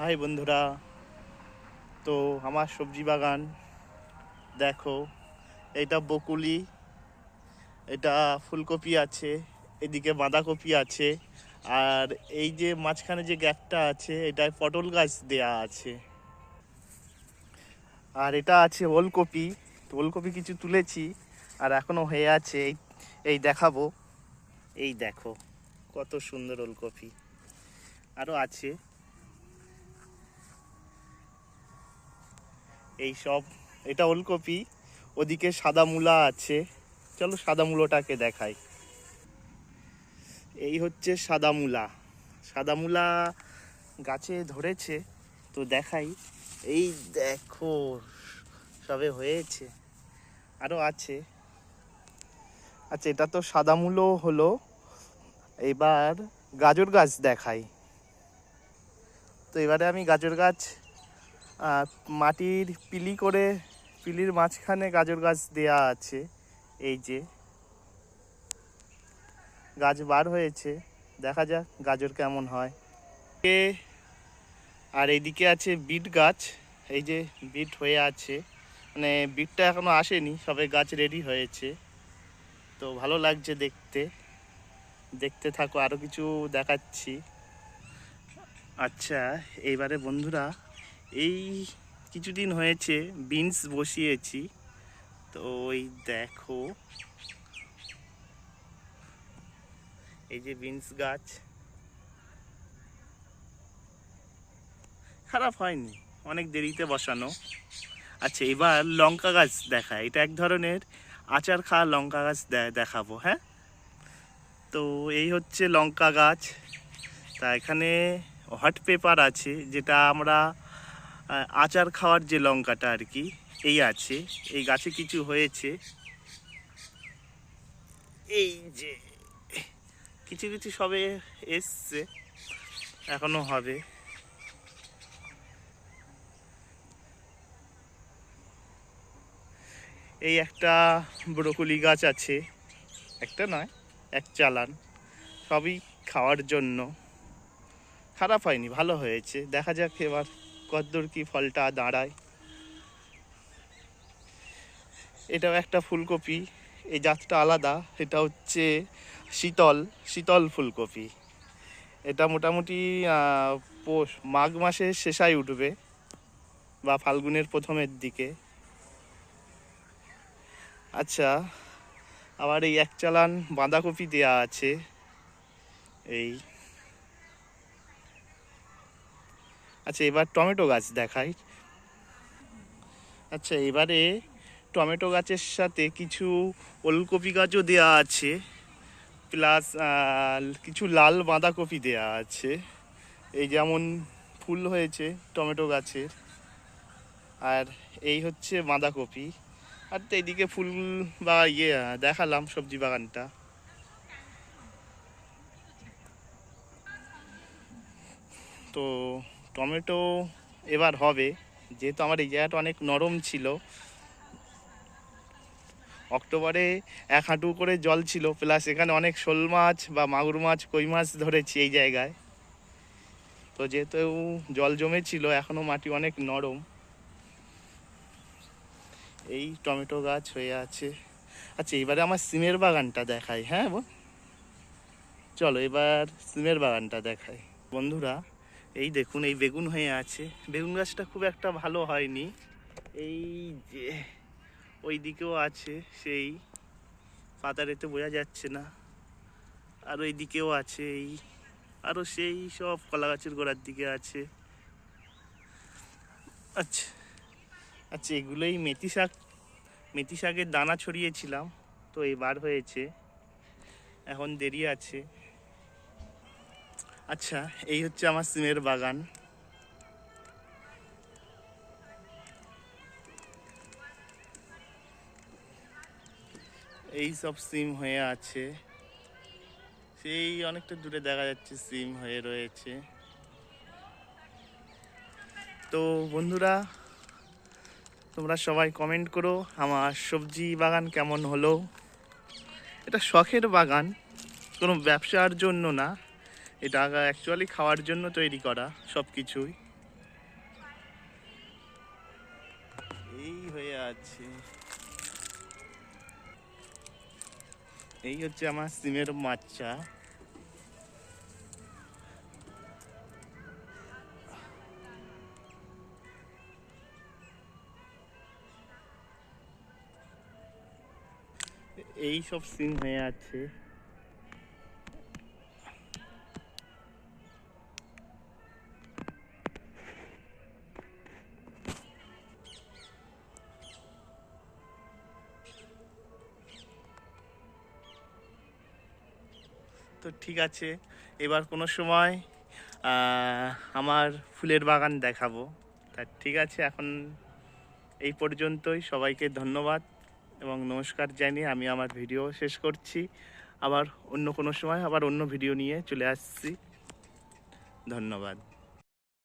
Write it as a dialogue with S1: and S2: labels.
S1: High বন্ধুরা, তো আমার সবজি বাগান, দেখো, এটা বকুলি, এটা ফুলকপি আছে, এদিকে বাঁধাকপি আছে, আর এই যে মাঝখানে যে গ্যাপটা আছে, এটায় পটল গাছ দেয়া আছে। আর এটা আছে ওলকপি, তো ওলকপি কিছু তুলেছি, আর এখনও হয়ে আছে, এই এই দেখাবো। এই দেখো, কত সুন্দর ওলকপি। আরও আছে। এই সব এটা ওলকপি, ওদিকে সাদা মূলা আছে। চলো সাদা মূলোটাকে দেখাই। এই হচ্ছে সাদা মূলা। সাদা মূলা গাছে ধরেছে, তো দেখাই। এই দেখো, সবে হয়েছে। আরও আছে। আচ্ছা এটা তো সাদা মূলো হলো। এবার গাজর গাছ দেখাই। তো এবারে আমি গাজর গাছ মাটির পিলি করে, পিলির মাঝখানে গাজর গাছ দেয়া আছে, এই যে। গাছ বার হয়েছে, দেখা যাক গাজর কেমন হয়। আর এইদিকে আছে বিট গাছ, এই যে বিট হয়ে আছে। মানে বিটটা এখনও আসেনি, সবে গাছ রেডি হয়েছে। তো ভালো লাগছে দেখতে। দেখতে থাকো আরও কিছু দেখাচ্ছি। আচ্ছা এইবারে বন্ধুরা এই কিছুদিন হয়েছে বিনস বসিয়েছি। তো ওই দেখো, এই যে বিনস গাছ। খারাপ হয়নি, অনেক দেরিতে বসানো। আচ্ছা এবার লঙ্কা গাছ দেখা। এটা এক ধরনের আচার খাওয়া লঙ্কা গাছ দেখাবো হ্যাঁ? তো এই হচ্ছে লঙ্কা গাছ। তা এখানে হট পেপার আছে, যেটা আমরা আচার খাওয়ার যে লঙ্কাটা আর কি, এই আছে। এই গাছে কিছু হয়েছে। এই যে, কিছু কিছু সবে এসছে, এখনও হবে। এই একটা ব্রোকলি গাছ আছে, একটা নয়, এক চালান। সবই খাওয়ার জন্য। খারাপ হয়নি, ভালো হয়েছে। দেখা যাক এবার কতদূর কি ফলটা দাঁড়ায়? এটাও একটা ফুলকপি, এই জাতটা আলাদা, এটা হচ্ছে শীতল শীতল ফুলকপি। এটা মোটামুটি পৌষ, মাঘ মাসের শেষায় উঠবে, বা ফাল্গুনের প্রথমের দিকে। আচ্ছা আবার এই এক চালান বাঁধাকপি দেয়া আছে, এই আচ্ছা এবার টমেটো গাছ দেখাই। আচ্ছা এবারে টমেটো গাছের সাথে কিছু ওলকপি গাছও দেওয়া আছে, প্লাস কিছু লাল বাঁধাকপি দেওয়া আছে। এই যেমন ফুল হয়েছে টমেটো গাছের, আর এই হচ্ছে বাঁধাকপি। আর তো এইদিকে ফুল বা ইয়ে দেখালাম সবজি বাগানটা। তো টমেটো এবার হবে, যেহেতু আমার এই জায়গাটা অনেক নরম ছিল। অক্টোবরে এক হাঁটু করে জল ছিল, প্লাস এখানে অনেক শোল মাছ বা মাগুর মাছ, কই মাছ ধরেছি এই জায়গায়। তো যেহেতু জল জমেছিল, এখনও মাটি অনেক নরম। এই টমেটো গাছ হয়ে আছে। আচ্ছা এবারে আমার সিমের বাগানটা দেখাই হ্যাঁ চলো, এবার সিমের বাগানটা দেখাই। বন্ধুরা এই দেখুন, এই বেগুন হয়ে আছে। বেগুন গাছটা খুব একটা ভালো হয়নি। এই যে ওই দিকেও আছে সেই। পাতারেতে বোঝা যাচ্ছে না। আর ওই দিকেও আছে এই। আরও সেই সব কলা গাছের গোড়ার দিকে আছে। আচ্ছা আচ্ছা এগুলোই মেথি শাক। মেথি শাকের দানা ছড়িয়েছিলাম, তো এবার হয়েছে। এখন দেরি আছে। আচ্ছা এই হচ্ছে আমার সিমের বাগান। এই সব সিম হয়ে আছে। সেই অনেকটা দূরে দেখা যাচ্ছে সিম হয়ে রয়েছে। তো বন্ধুরা, তোমরা সবাই কমেন্ট করো, আমার সবজি বাগান কেমন হলো? এটা শখের বাগান, কোনো ব্যবসার জন্য না। এটা অ্যাকচুয়ালি খাওয়ার জন্য তৈরি করা সব কিছুই এই হয়ে আছে। এই হচ্ছে আমার সিমের মাচ্চা এই সব সিম হয়ে আছে। তো ঠিক আছে, এবার কোনো সময় আমার ফুলের বাগান দেখাবো। তা ঠিক আছে, এখন এই পর্যন্তই, সবাইকে ধন্যবাদ এবং নমস্কার জানি আমি আমার ভিডিও শেষ করছি। আবার অন্য কোনো সময়, আবার অন্য ভিডিও নিয়ে চলে আসছি। ধন্যবাদ।